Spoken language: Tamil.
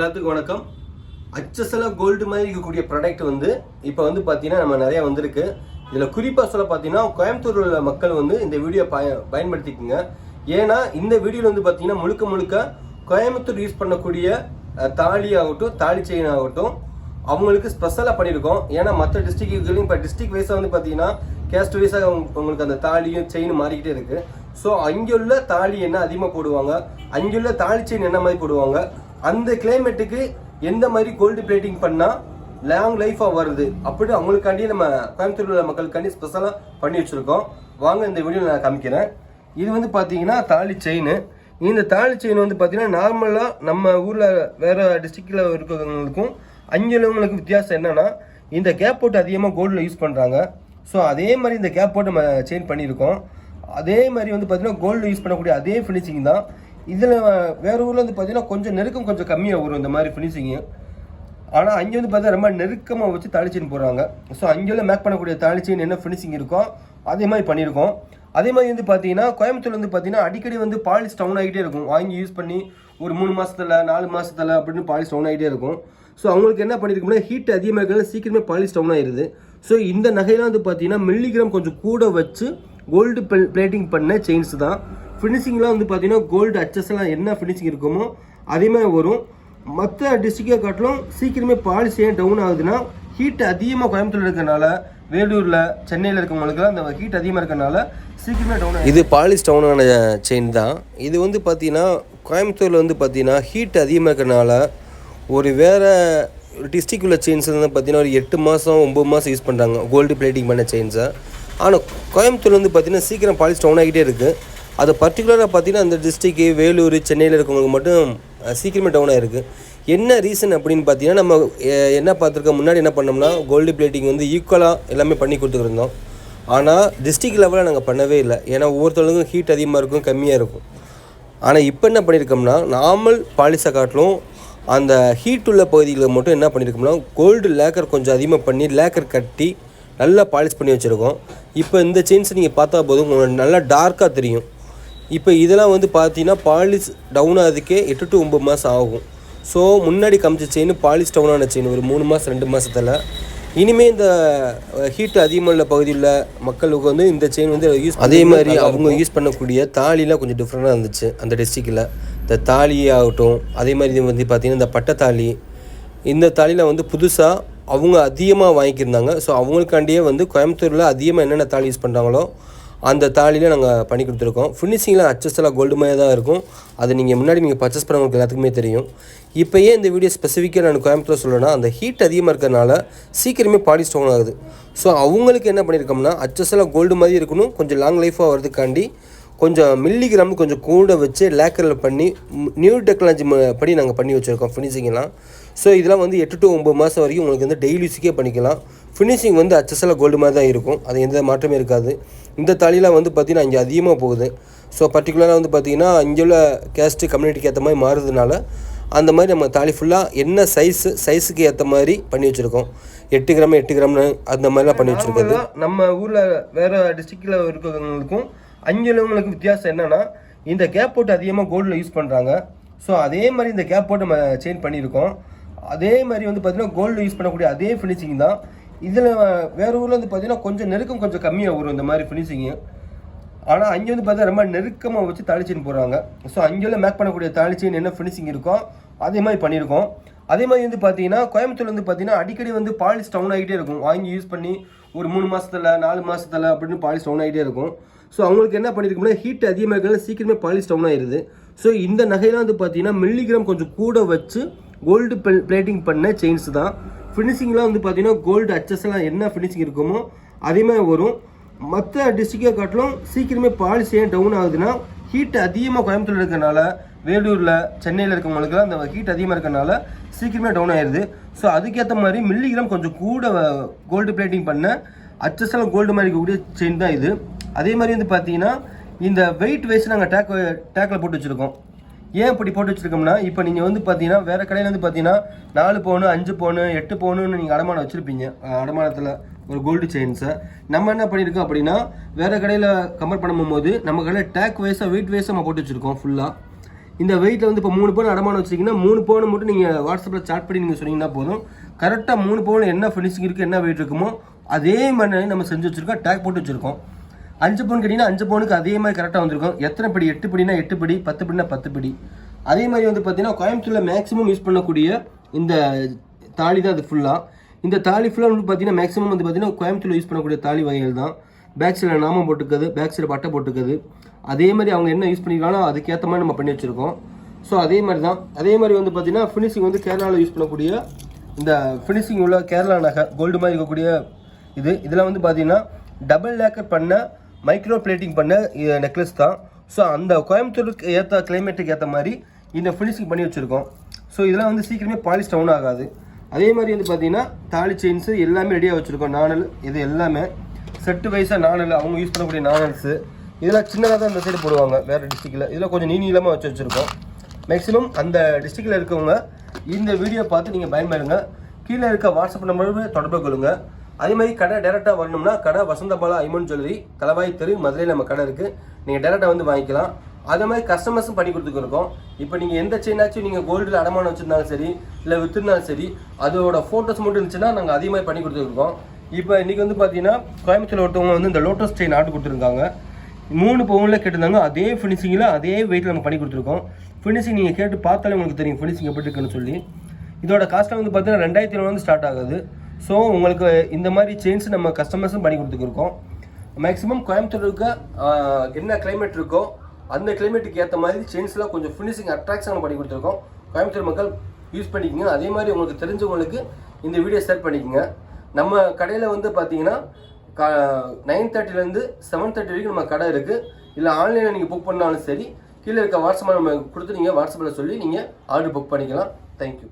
எல்லாத்துக்கும் வணக்கம். அச்சசலாக கோல்டு மாதிரி இருக்கக்கூடிய ப்ராடக்ட் வந்து இப்போ வந்து பார்த்தீங்கன்னா நம்ம நிறையா வந்திருக்கு. இதில் குறிப்பாக சொல்ல பார்த்தீங்கன்னா கோயம்புத்தூரில் உள்ள மக்கள் வந்து இந்த வீடியோ பய பயன்படுத்திக்கோங்க. ஏன்னா இந்த வீடியோவில் வந்து பார்த்தீங்கன்னா முழுக்க முழுக்க கோயம்புத்தூர் யூஸ் பண்ணக்கூடிய தாலி ஆகட்டும் தாலி செயின் ஆகட்டும் அவங்களுக்கு ஸ்பெஷலாக பண்ணியிருக்கோம் ஏன்னா மற்ற டிஸ்ட்ரிக்ட்லையும் இப்போ டிஸ்ட்ரிக்ட் வைஸாக வந்து பார்த்தீங்கன்னா கேஸ்ட் வைஸாக உங்களுக்கு அந்த தாலியும் செயினும் மாறிக்கிட்டே இருக்குது ஸோ அங்குள்ள தாலி என்ன அதிகமாக போடுவாங்க? அங்குள்ள தாலி செயின் என்ன மாதிரி போடுவாங்க? அந்த கிளைமேட்டுக்கு எந்த மாதிரி கோல்டு பிளேட்டிங் பண்ணால் லாங் லைஃபாக வருது? அப்படி அவங்களுக்காண்டி நம்ம கோயம்புத்தூர் உள்ள மக்களுக்காண்டி ஸ்பெஷலாக பண்ணி வச்சுருக்கோம். வாங்க இந்த வீடியோ நான் காமிக்கிறேன். இது வந்து பார்த்தீங்கன்னா தாலி செயின் இந்த தாலி செயின் வந்து பார்த்தீங்கன்னா நார்மலாக நம்ம ஊரில் வேறு டிஸ்ட்ரிக்டில் இருக்கிறவங்களுக்கும் அங்கே உள்ளவங்களுக்கு வித்தியாசம் என்னென்னா இந்த கேப் போட்டு அதிகமாக கோல்டில் யூஸ் பண்ணுறாங்க ஸோ அதே மாதிரி இந்த கேப் போட்டு நம்ம செயின் பண்ணியிருக்கோம். அதே மாதிரி வந்து பார்த்தீங்கன்னா கோல்டு யூஸ் பண்ணக்கூடிய அதே ஃபினிஷிங் தான். இதில் வேறு ஊரில் வந்து பார்த்தீங்கன்னா கொஞ்சம் நெருக்கம் கொஞ்சம் கம்மியாக வரும் இந்த மாதிரி ஃபினிஷிங்கு ஆனால் அங்கே வந்து பார்த்தா ரொம்ப நெருக்கமாக வச்சு தாளிச்சின்னு போடுறாங்க. ஸோ அங்கெல்லாம் மேக் பண்ணக்கூடிய தாளிச்சின்னு என்ன ஃபினிஷிங் இருக்கோ அதே மாதிரி பண்ணியிருக்கோம் அதே மாதிரி வந்து பார்த்தீங்கன்னா கோயம்புத்தூர் வந்து பார்த்தீங்கன்னா அடிக்கடி வந்து பாலிஷ் டவுன் ஆகிட்டே இருக்கும். வாங்கி யூஸ் பண்ணி ஒரு மூணு மாதத்தில் நாலு மாதத்தில் அப்படின்னு பாலிஷ் டவுன் ஆகிட்டே இருக்கும். ஸோ அவங்களுக்கு என்ன பண்ணியிருக்கோம்னா ஹீட் அதிகமாக இருக்கிறது சீக்கிரமே பாலிஷ் டவுன் ஆயிடுது ஸோ இந்த நகையெல்லாம் வந்து பார்த்தீங்கன்னா மில்லிகிராம் கொஞ்சம் கூட வச்சு கோல்டு பிளேட்டிங் பண்ண செயின்ஸ் தான். ஃபினிஷிங்லாம் வந்து பார்த்தீங்கன்னா கோல்டு அச்சஸ்லாம் என்ன ஃபினிஷிங் இருக்குமோ அதே மாதிரி வரும். மற்ற டிஸ்ட்ரிக்டை காட்டிலும் சீக்கிரமே பாலிஷ் ஏன் டவுன் ஆகுதுன்னா ஹீட் அதிகமாக கோயம்புத்தூர் இருக்கறனால வேலூரில் சென்னையில் இருக்கவங்களுக்கு அந்த ஹீட் அதிகமாக இருக்கறனால சீக்கிரமே டவுன் இது பாலிஷ் டவுனான செயின் தான். இது வந்து பார்த்தீங்கன்னா கோயம்புத்தூரில் வந்து பார்த்தீங்கன்னா ஹீட் அதிகமாக இருக்கறனால ஒரு வேறு டிஸ்ட்ரிக்ட் உள்ள செயின்ஸ் வந்து பார்த்தீங்கன்னா ஒரு எட்டு மாதம் ஒம்பது மாதம் யூஸ் பண்ணுறாங்க கோல்டு பிளேட்டிங் பண்ண செயின்ஸை ஆனால் கோயம்புத்தூர் வந்து பார்த்தீங்கன்னா சீக்கிரம் பாலிஷ் டவுன் ஆகிட்டே இருக்குது அது பர்டிகுலராக பார்த்தீங்கன்னா அந்த டிஸ்ட்ரிக்கு வேலூர் சென்னையில் இருக்கவங்களுக்கு மட்டும் சீக்கிரமே டவுன் ஆகிருக்கு என்ன ரீசன் அப்படின்னு பார்த்தீங்கன்னா நம்ம என்ன பார்த்துருக்கோம்? முன்னாடி என்ன பண்ணோம்னா கோல்டு பிளேட்டிங் வந்து ஈக்குவலாக எல்லாமே பண்ணி கொடுத்துருந்தோம் ஆனால் டிஸ்ட்ரிக் லெவலில் நாங்கள் பண்ணவே இல்லை. ஏன்னா ஒவ்வொருத்தவங்களுக்கும் ஹீட் அதிகமாக இருக்கும் கம்மியாக இருக்கும். ஆனால் இப்போ என்ன பண்ணியிருக்கோம்னா நார்மல் பாலிசை காட்டிலும் அந்த ஹீட் உள்ள பகுதிகளில் மட்டும் என்ன பண்ணியிருக்கோம்னா கோல்டு லேக்கர் கொஞ்சம் அதிகமாக பண்ணி லேக்கர் கட்டி நல்லா பாலிஷ் பண்ணி வச்சுருக்கோம். இப்போ இந்த செயின்ஸ் நீங்கள் பார்த்தா போதும் உங்களுக்கு நல்லா டார்க்காக தெரியும். இப்போ இதெல்லாம் வந்து பார்த்தீங்கன்னா பாலிஷ் டவுன் ஆகிறதுக்கே எட்டு டு ஒம்பது மாதம் ஆகும். ஸோ முன்னாடி காமிச்ச செயின் பாலிஷ் டவுன் ஆன செயின் ஒரு மூணு மாதம் ரெண்டு மாதத்தில் இனிமே இந்த ஹீட் அதிகமாக உள்ள பகுதியில் மக்களுக்கு வந்து இந்த செயின் வந்து யூஸ் அதே மாதிரி அவங்க யூஸ் பண்ணக்கூடிய தாலிலாம் கொஞ்சம் டிஃப்ரெண்ட்டாக இருந்துச்சு அந்த டிஸ்ட்ரிக்டில் இந்த தாலி ஆகட்டும் அதே மாதிரி இது வந்து பார்த்திங்கன்னா இந்த பட்டத்தாலி இந்த தாலியில் வந்து புதுசாக அவங்க அதிகமாக வாங்கியிருந்தாங்க ஸோ அவங்களுக்காண்டியே வந்து கோயம்புத்தூரில் அதிகமாக என்னென்ன தாலி யூஸ் பண்ணுறாங்களோ அந்த தாலியில் நாங்கள் பண்ணி கொடுத்துருக்கோம். ஃபினிஷிங்கில் அச்சஸ் கோல்டு மாதிரி தான் இருக்கும். அது நீங்கள் முன்னாடி நீங்கள் பர்ச்சேஸ் பண்ணவங்களுக்கு எல்லாத்துக்குமே தெரியும். இப்போ ஏன் இந்த வீடியோ ஸ்பெசிஃபிக்காக நான் கோயம்புத்தூர் சொல்லணும்னா அந்த ஹீட் அதிகமாக இருக்கிறனால சீக்கிரமே பாடி டவுன் ஆகுது. ஸோ அவங்களுக்கு என்ன பண்ணியிருக்கோம்னா அச்சஸ் கோல்டு மாதிரி இருக்கணும். கொஞ்சம் லாங் லைஃபாக வரதுக்காண்டி கொஞ்சம் மில்லிகிராம் கொஞ்சம் கூட வச்சு லேக்கரில் பண்ணி நியூ டெக்னாலஜி படி நாங்கள் பண்ணி வச்சுருக்கோம் ஃபினிஷிங்கெல்லாம் ஸோ இதெல்லாம் வந்து எட்டு டு ஒம்பது மாதம் வரைக்கும் உங்களுக்கு வந்து டெய்லி யூஸுக்கே பண்ணிக்கலாம். ஃபினிஷிங் வந்து அச்சஸில் கோல்டு மாதிரி தான் இருக்கும். அது எந்த மாற்றமே இருக்காது. இந்த தாலிலாம் வந்து பார்த்திங்கன்னா இங்கே அதிகமாக போகுது. ஸோ பர்டிகுலராக வந்து பார்த்திங்கன்னா இங்கே உள்ள கேஸ்ட்டு கம்யூனிட்டிக்கு ஏற்ற மாதிரி மாறுறதுனால அந்த மாதிரி நம்ம தாலி ஃபுல்லாக என்ன சைஸு சைஸுக்கு ஏற்ற மாதிரி பண்ணி வச்சுருக்கோம். எட்டு கிராம் எட்டு கிராம்னு அந்த மாதிரிலாம் பண்ணி வச்சுருக்கோம் நம்ம ஊரில் வேறு டிஸ்ட்ரிக்டில் இருக்கிறவங்களுக்கும் அஞ்சு உள்ளவங்களுக்கு வித்தியாசம் என்னென்னா இந்த கேப் போட்டு அதிகமாக கோல்டில் யூஸ் பண்ணுறாங்க ஸோ அதே மாதிரி இந்த கேப் போட்டு நம்ம சேஞ்ச் பண்ணியிருக்கோம். அதே மாதிரி வந்து பார்த்தீங்கன்னா கோல்டு யூஸ் பண்ணக்கூடிய அதே ஃபினிஷிங் தான். இதில் வேறு ஊரில் வந்து பார்த்தீங்கன்னா கொஞ்சம் நெருக்கம் கொஞ்சம் கம்மியாக வரும் இந்த மாதிரி ஃபினிஷிங்கு ஆனால் அங்கே வந்து பார்த்தா ரொம்ப நெருக்கமாக வச்சு தாளிச்சின்னு போகிறாங்க ஸோ அங்கேயுள்ள மேக் பண்ணக்கூடிய தாளிச்சின்னு என்ன ஃபினிஷிங் இருக்கோ அதே மாதிரி பண்ணியிருக்கோம் அதே மாதிரி வந்து பார்த்தீங்கன்னா கோயம்புத்தூர் வந்து பார்த்தீங்கன்னா அடிக்கடி வந்து பாலிஷ் டவுன் ஆகிட்டே இருக்கும். வாங்கி யூஸ் பண்ணி ஒரு மூணு மாதத்தில் நாலு மாதத்தில் அப்படின்னு பாலிஷ் டவுன் ஆகிட்டே இருக்கும். ஸோ அவங்களுக்கு என்ன பண்ணியிருக்கோம்னா ஹீட் அதிகமாக இருக்கிறதுனால சீக்கிரமே பாலிஷ் டவுன் ஆயிடுது ஸோ இந்த நகையெல்லாம் வந்து பார்த்தீங்கன்னா மில்லிகிராம் கொஞ்சம் கூட வச்சு கோல்டு பிளேட்டிங் பண்ண செயின்ஸ் தான். ஃபினிஷிங்லாம் வந்து பார்த்தீங்கன்னா கோல்டு அச்சஸ்லாம் என்ன ஃபினிஷிங் இருக்குமோ அதே மாதிரி வரும். மற்ற டிஸ்ட்ரிக்டை காட்டிலும் சீக்கிரமே பாலிசி ஏன் டவுன் ஆகுதுன்னா ஹீட் அதிகமாக கோயம்புத்தூர் இருக்கறனால வேலூரில் சென்னையில் இருக்கவங்களுக்குலாம் அந்த ஹீட் அதிகமாக இருக்கிறனால சீக்கிரமே டவுன் ஆயிடுது ஸோ அதுக்கேற்ற மாதிரி மில்லிகிராம் கொஞ்சம் கூட கோல்டு பிளேட்டிங் பண்ண அச்சஸ்லாம் கோல்டு மாதிரி இருக்கக்கூடிய செயின் தான் இது. அதே மாதிரி வந்து பார்த்தீங்கன்னா இந்த வெயிட் வைஸ் நாங்கள் டேக் டேக்கில் போட்டு வச்சுருக்கோம். ஏன் இப்படி போட்டு வச்சுருக்கோம்னா இப்போ நீங்கள் வந்து பார்த்தீங்கன்னா வேறு கடையில் வந்து பார்த்தீங்கன்னா நாலு பவுனு அஞ்சு பவுனு எட்டு பவுனுன்னு நீங்கள் அடமானம் வச்சுருப்பீங்க. அடமானத்தில் ஒரு கோல்டு செயின்ஸை நம்ம என்ன பண்ணியிருக்கோம் அப்படின்னா வேறு கடையில் கம்பேர் பண்ணும்போது நம்ம கடையில் டேக் வைஸாக வெயிட் வைஸாக நம்ம போட்டு வச்சுருக்கோம் ஃபுல்லாக இந்த வெயிட்டில் வந்து இப்போ மூணு பவுன் அடமானம் வச்சிருக்கீங்கன்னா மூணு பவுன் மட்டும் நீங்கள் வாட்ஸ்அப்பில் சாட் பண்ணி நீங்கள் சொன்னீங்கன்னா போதும். கரெக்டாக மூணு பவுன் என்ன ஃபினிஷிங் இருக்குது என்ன வெயிட் இருக்குமோ அதே மாதிரி நம்ம செஞ்சு வச்சுருக்கோம் டேக் போட்டு வச்சுருக்கோம். அஞ்சு பவுன் கேட்டிங்கன்னா அஞ்சு பவுனுக்கு அதே மாதிரி கரெக்டாக வந்திருக்கும். எத்தனை படி? எட்டு படினா எட்டு படி பத்து படினா பத்து படி. அதே மாதிரி வந்து பார்த்தீங்கன்னா கோயம்புத்தூரில் மேக்ஸிமம் யூஸ் பண்ணக்கூடிய இந்த தாலி தான் அது ஃபுல்லாக இந்த தாலி ஃபுல்லாக வந்து பார்த்தீங்கன்னா மேக்ஸிமம் வந்து பார்த்தீங்கன்னா கோயம்புத்தூரில் யூஸ் பண்ணக்கூடிய தாலி வகைகள் தான். பேக் சைடில் நாமம் போட்டுக்கிறது பேக் சைடு பட்டை போட்டுக்கிறது. அதே மாதிரி அவங்க என்ன யூஸ் பண்ணிக்கலாம்னா அதுக்கேற்ற மாதிரி நம்ம பண்ணி வச்சுருக்கோம். ஸோ அதே மாதிரி தான். அதே மாதிரி வந்து பார்த்தீங்கன்னா ஃபினிஷிங் வந்து கேரளாவில் யூஸ் பண்ணக்கூடிய இந்த ஃபினிஷிங் உள்ள கேரளா நகை கோல்டு மாதிரி இருக்கக்கூடிய இது. இதெல்லாம் வந்து பார்த்தீங்கன்னா டபுள் லேக்கர் பண்ண மைக்ரோ பிளேட்டிங் பண்ண நெக்லஸ் தான். ஸோ அந்த கோயம்புத்தூருக்கு ஏற்ற கிளைமேட்டுக்கு ஏற்ற மாதிரி இந்த ஃபினிஷிங் பண்ணி வச்சுருக்கோம். ஸோ இதெல்லாம் வந்து சீக்கிரமே பாலிஷ் டவுன் ஆகாது. அதே மாதிரி வந்து பார்த்தீங்கன்னா தாலி செயின்ஸு எல்லாமே ரெடியாக வச்சுருக்கோம். நாணல் இது எல்லாமே. செட்டு வைஸாக நாணல் அவங்க யூஸ் பண்ணக்கூடிய நாணல்ஸு. இதெல்லாம் சின்னதாக தான் இந்த சைடு போடுவாங்க வேறு டிஸ்ட்ரிக்டில் இதில் கொஞ்சம் நீ நீளமாக வச்சு வச்சுருக்கோம். மேக்ஸிமம் அந்த டிஸ்ட்ரிக்டில் இருக்கவங்க இந்த வீடியோ பார்த்து நீங்கள் பயன்பெறுங்க. கீழே இருக்க வாட்ஸ்அப் நம்பருக்கு தொடர்பு கொள்ளுங்கள் அதே மாதிரி கடை டேரெக்டாக வரணும்னா கடை வசந்தபாலா ஐமன் ஜுவல்லரி தலவாய் தெரு மதுரையில் நம்ம கடை இருக்குது நீங்கள் டேரெக்டாக வந்து வாங்கிக்கலாம். அதே மாதிரி கஸ்டமர்ஸும் பண்ணி கொடுத்துருக்கோம் இப்போ நீங்கள் எந்த செயினாச்சும் நீங்கள் கோல்டில் அடமானம் வச்சுருந்தாலும் சரி இல்லை விற்றுருந்தாலும் சரி அதோட ஃபோட்டோஸ் மட்டும் இருந்துச்சுன்னா நாங்கள் அதே மாதிரி பண்ணி கொடுத்துருக்கோம் இப்போ இன்றைக்கி வந்து பார்த்தீங்கன்னா கோயம்புத்தூர் ஒருத்தவங்க வந்து இந்த லோட்டஸ் செயின் ஆர்டர் கொடுத்துருக்காங்க மூணு பவுனில் கேட்டிருந்தாங்க. அதே ஃபினிஷிங்கில் அதே வெயிட்டில் நம்ம பண்ணி கொடுத்துருக்கோம். ஃபினிஷிங் நீங்கள் கேட்டு பார்த்தாலே உங்களுக்கு தெரியும். ஃபினிஷிங் எப்படி இருக்குன்னு சொல்லி. இதோட காஸ்ட்டில் வந்து பார்த்தீங்கன்னா ரெண்டாயிரத்தி வந்து ஸ்டார்ட் ஆகுது. ஸோ உங்களுக்கு இந்த மாதிரி செயின்ஸ் நம்ம கஸ்டமர்ஸும் பண்ணி கொடுத்துருக்கோம் மேக்ஸிமம் கோயம்புத்தூருக்கு என்ன கிளைமேட் இருக்கோ அந்த கிளைமேட்டுக்கு ஏற்ற மாதிரி செயின்ஸ்லாம் கொஞ்சம் ஃபினிஷிங் அட்ராக்ஷன் பண்ணி கொடுத்துருக்கோம். கோயம்புத்தூர் மக்கள் யூஸ் பண்ணிக்கோங்க. அதே மாதிரி உங்களுக்கு தெரிஞ்சவங்களுக்கு இந்த வீடியோ ஷேர் பண்ணிக்கோங்க. நம்ம கடையில் வந்து பார்த்தீங்கன்னா கா நைன் தேர்ட்டிலேருந்து செவன் தேர்ட்டி வரைக்கும் நம்ம கடை இருக்குது இல்லை ஆன்லைனில் நீங்கள் புக் பண்ணாலும் சரி கீழே இருக்க வாட்ஸ்அப்பில் நம்ம கொடுத்து நீங்கள் வாட்ஸ்அப்பில் சொல்லி நீங்கள் ஆர்டர் புக் பண்ணிக்கலாம். தேங்க்யூ